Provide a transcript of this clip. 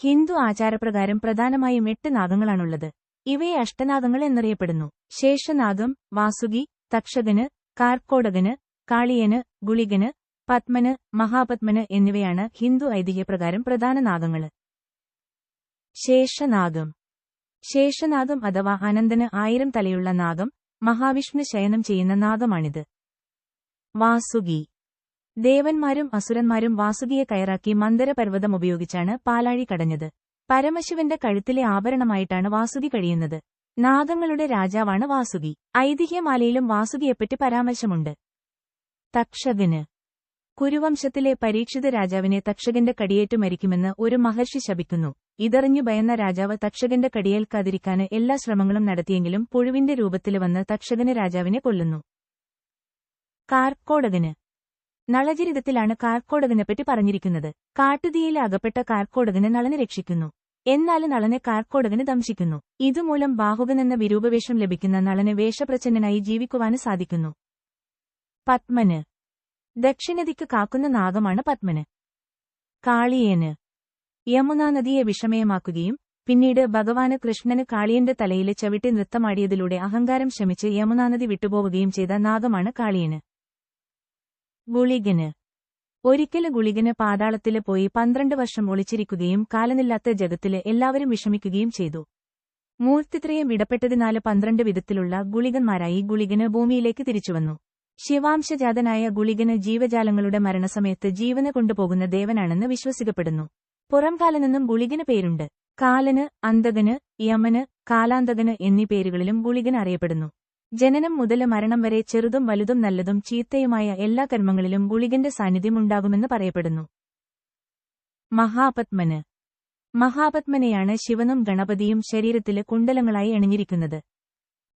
ഹിന്ദു ആചാരപ്രകാരം പ്രധാനമായും എട്ട് നാഗങ്ങളാണുള്ളത്. ഇവയെ അഷ്ടനാഗങ്ങൾ എന്നറിയപ്പെടുന്നു. ശേഷനാഗം വാസുകി തക്ഷകന് കാർക്കോടകന് കാളിയന് ഗുളികന് പത്മന് മഹാപത്മന് എന്നിവയാണ് ഹിന്ദു ഐതിഹ്യപ്രകാരം പ്രധാന നാഗങ്ങൾ. ശേഷനാഗം. ശേഷനാഗം അഥവാ അനന്തന് ആയിരം തലയുള്ള നാഗം മഹാവിഷ്ണു ശയനം ചെയ്യുന്ന നാഗമാണിത്. വാസുകി. ദേവന്മാരും അസുരന്മാരും വാസുകിയെ കയറാക്കി മന്ദരപർവതം ഉപയോഗിച്ചാണ് പാലാഴി കടഞ്ഞത്. പരമശിവന്റെ കഴുത്തിലെ ആഭരണമായിട്ടാണ് വാസുകി കഴിയുന്നത്. നാഗങ്ങളുടെ രാജാവാണ് വാസുകി. ഐതിഹ്യമാലയിലും വാസുകിയെപ്പറ്റി പരാമർശമുണ്ട്. തക്ഷകന്. കുരുവംശത്തിലെ പരീക്ഷിത രാജാവിനെ തക്ഷകന്റെ കടിയേറ്റു മരിക്കുമെന്ന് ഒരു മഹർഷി ശപിക്കുന്നു. ഇതറിഞ്ഞു ഭയന്ന രാജാവ് തക്ഷകന്റെ കടിയേൽക്കാതിരിക്കാന് എല്ലാ ശ്രമങ്ങളും നടത്തിയെങ്കിലും പുഴുവിന്റെ രൂപത്തിൽ വന്ന് തക്ഷകന് രാജാവിനെ കൊല്ലുന്നു. കാർക്കോടകന്. നളചരിതത്തിലാണ് കാർക്കോടകനെപ്പറ്റി പറഞ്ഞിരിക്കുന്നത്. കാട്ടുതീയിൽ അകപ്പെട്ട കാർക്കോടകനെ നളനെ രക്ഷിക്കുന്നു. എന്നാൽ നളനെ കാർക്കോടകന് ദംശിക്കുന്നു. ഇതുമൂലം ബാഹുകനെന്ന വിരൂപവേഷം ലഭിക്കുന്ന നളനെ വേഷപ്രച്ഛന്നനായി ജീവിക്കുവാന് സാധിക്കുന്നു. പത്മന്. ദക്ഷിണദിക്ക് കാക്കുന്ന നാഗമാണ് പത്മന്. കാളിയേന്. യമുനാ നദിയെ വിഷമയമാക്കുകയും പിന്നീട് ഭഗവാന് കൃഷ്ണന് കാളിയന്റെ തലയിലെ ചവിട്ടി നൃത്തമാടിയതിലൂടെ അഹങ്കാരം ശമിച്ച് യമുനാനദി വിട്ടുപോവുകയും ചെയ്ത നാഗമാണ് കാളിയന്. ഗുളികന്. ഒരിക്കൽ ഗുളികന് പാതാളത്തിൽ പോയി പന്ത്രണ്ട് വർഷം ഒളിച്ചിരിക്കുകയും കാലനില്ലാത്ത ജഗത്തിൽ എല്ലാവരും വിഷമിക്കുകയും ചെയ്തു. മൂർത്തിത്രയം വിടപ്പെട്ടതിനാല് പന്ത്രണ്ട് വിധത്തിലുള്ള ഗുളികന്മാരായി ഗുളികന് ഭൂമിയിലേക്ക് തിരിച്ചുവന്നു. ശിവാംശജാതനായ ഗുളികന് ജീവജാലങ്ങളുടെ മരണസമയത്ത് ജീവന് കൊണ്ടുപോകുന്ന ദേവനാണെന്ന് വിശ്വസിക്കപ്പെടുന്നു. പുറംകാലനെന്നും ഗുളികന് പേരുണ്ട്. കാലന് അന്തകന് യമന് കാലാന്തകന് എന്നീ പേരുകളിലും ഗുളികൻ അറിയപ്പെടുന്നു. ജനനം മുതൽ മരണം വരെ ചെറുതും വലുതും നല്ലതും ചീത്തയുമായ എല്ലാ കർമ്മങ്ങളിലും ഗുളികന്റെ സാന്നിധ്യമുണ്ടാകുമെന്ന് പറയപ്പെടുന്നു. മഹാപത്മന്. മഹാപത്മനെയാണ് ശിവനും ഗണപതിയും ശരീരത്തിലെ കുണ്ടലങ്ങളായി അണിഞ്ഞിരിക്കുന്നത്.